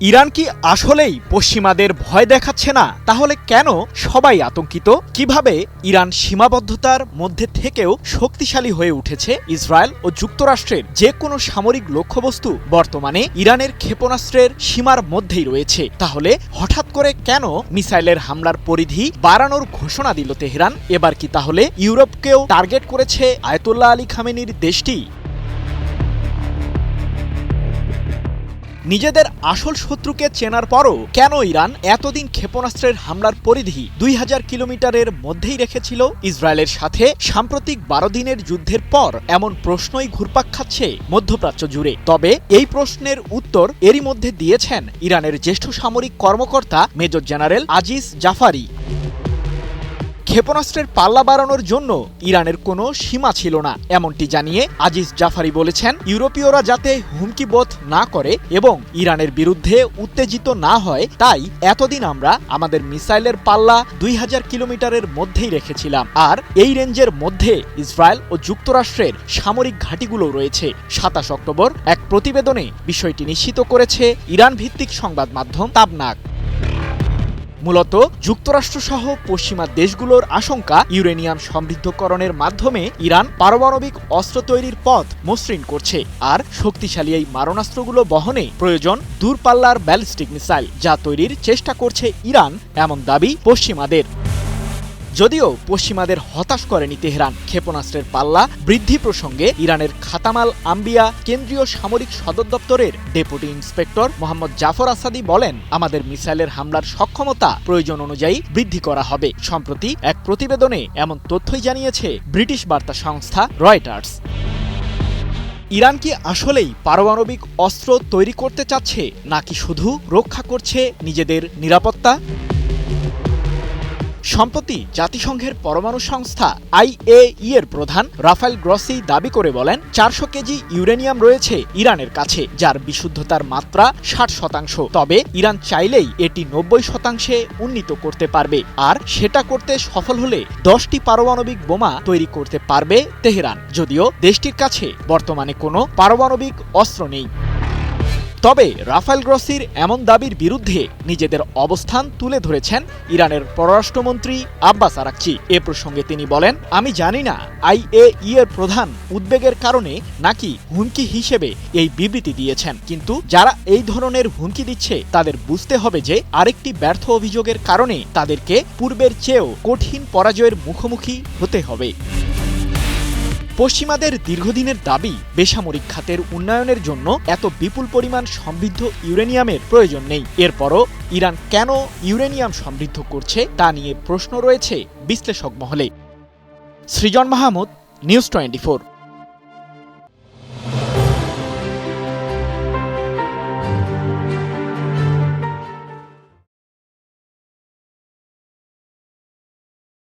Iran কি আসলেই পশ্চিমাদের ভয় দেখাচ্ছে না? তাহলে কেন সবাই আতঙ্কিত? কীভাবে ইরান সীমাবদ্ধতার মধ্যে থেকেও শক্তিশালী হয়ে উঠেছে ইসরায়েল ও যুক্তরাষ্ট্রের যে কোনো সামরিক লক্ষ্যবস্তু বর্তমানে ইরানের ক্ষেপণাস্ত্রের সীমার মধ্যেই রয়েছে? তাহলে হঠাৎ করে কেন মিসাইলের হামলার পরিধি বাড়ানোর ঘোষণা দিল তেহরান? এবার কি তাহলে ইউরোপকেও টার্গেট করেছে আয়তুল্লাহ আলী খামেনির দেশটি? নিজেদের আসল শত্রুকে চেনার পরও কেন ইরান এতদিন ক্ষেপণাস্ত্রের হামলার পরিধি দুই হাজার কিলোমিটারের মধ্যেই রেখেছিল ইসরায়েলের সাথে সাম্প্রতিক বারো দিনের যুদ্ধের পর এমন প্রশ্নই ঘুরপাক খাচ্ছে মধ্যপ্রাচ্য জুড়ে। তবে এই প্রশ্নের উত্তর এরই মধ্যে দিয়েছেন ইরানের জ্যেষ্ঠ সামরিক কর্মকর্তা মেজর জেনারেল আজিজ জাফারি। ক্ষেপণাস্ত্রের পাল্লা বাড়ানোর জন্য ইরানের কোনো সীমা ছিল না, এমনটি জানিয়ে আজিজ জাফারি বলেছেন, ইউরোপীয়রা যাতে হুমকি বোধ না করে এবং ইরানের বিরুদ্ধে উত্তেজিত না হয়, তাই এতদিন আমরা আমাদের মিসাইলের পাল্লা দুই হাজার কিলোমিটারের মধ্যেই রেখেছিলাম। আর এই রেঞ্জের মধ্যে ইসরায়েল ও যুক্তরাষ্ট্রের সামরিক ঘাঁটিগুলো রয়েছে। সাতাশ অক্টোবর এক প্রতিবেদনে বিষয়টি নিশ্চিত করেছে ইরান ভিত্তিক সংবাদ মাধ্যম তাবনাক। মূলত যুক্তরাষ্ট্র সহ পশ্চিমা দেশগুলোর আশঙ্কা ইউরেনিয়াম সমৃদ্ধকরণের মাধ্যমে ইরান পারমাণবিক অস্ত্র তৈরির পথ মসৃণ করছে, আর শক্তিশালী এই মারণাস্ত্রগুলো বহনে প্রয়োজন দূরপাল্লার ব্যালিস্টিক মিসাইল, যা তৈরির চেষ্টা করছে ইরান, এমন দাবি পশ্চিমাদের। যদিও পশ্চিমাদের হতাশ করেনি তেহরান, ক্ষেপণাস্ত্রের পাল্লা বৃদ্ধি প্রসঙ্গে ইরানের খাতামাল আম্বিয়া কেন্দ্রীয় সামরিক সদর দপ্তরের deputy inspector Mohammad Jafar Asadi বলেন, আমাদের মিসাইলের হামলার সক্ষমতা প্রয়োজন অনুযায়ী বৃদ্ধি করা হবে। সম্প্রতি এক প্রতিবেদনে এমন তথ্যই জানিয়েছে ব্রিটিশ বার্তা সংস্থা রয়টার্স। ইরান কি আসলেই পারমাণবিক অস্ত্র তৈরি করতে চাচ্ছে, নাকি শুধু রক্ষা করছে নিজেদের নিরাপত্তা? সম্প্রতি জাতিসংঘের পরমাণু সংস্থা আইএই এর প্রধান রাফায়েল গ্রসি দাবি করে বলেন, চারশো কেজি ইউরেনিয়াম রয়েছে ইরানের কাছে, যার বিশুদ্ধতার মাত্রা ষাট শতাংশ। তবে ইরান চাইলেই এটি নব্বই শতাংশে উন্নীত করতে পারবে, আর সেটা করতে সফল হলে দশটি পারমাণবিক বোমা তৈরি করতে পারবে তেহরান। যদিও দেশটির কাছে বর্তমানে কোনো পারমাণবিক অস্ত্র নেই। তবে রাফায়েল গ্রসির এমন দাবির বিরুদ্ধে নিজেদের অবস্থান তুলে ধরেছেন ইরানের পররাষ্ট্রমন্ত্রী আব্বাস আরাকচি। এ প্রসঙ্গে তিনি বলেন, আমি জানি না আইএই এর প্রধান উদ্বেগের কারণে নাকি হুমকি হিসেবে এই বিবৃতি দিয়েছেন। কিন্তু যারা এই ধরনের হুমকি দিচ্ছে, তাদের বুঝতে হবে যে আরেকটি ব্যর্থ অভিযোগের কারণে তাদেরকে পূর্বের চেয়েও কঠিন পরাজয়ের মুখোমুখি হতে হবে। পশ্চিমাদের দীর্ঘদিনের দাবি, বেসামরিক খাতের উন্নয়নের জন্য এত বিপুল পরিমাণ সমৃদ্ধ ইউরেনিয়ামের প্রয়োজন নেই। এরপরও ইরান কেন ইউরেনিয়াম সমৃদ্ধ করছে, তা নিয়ে প্রশ্ন রয়েছে বিশ্লেষক মহলে। সৃজন মাহমুদ, নিউজ টোয়েন্টি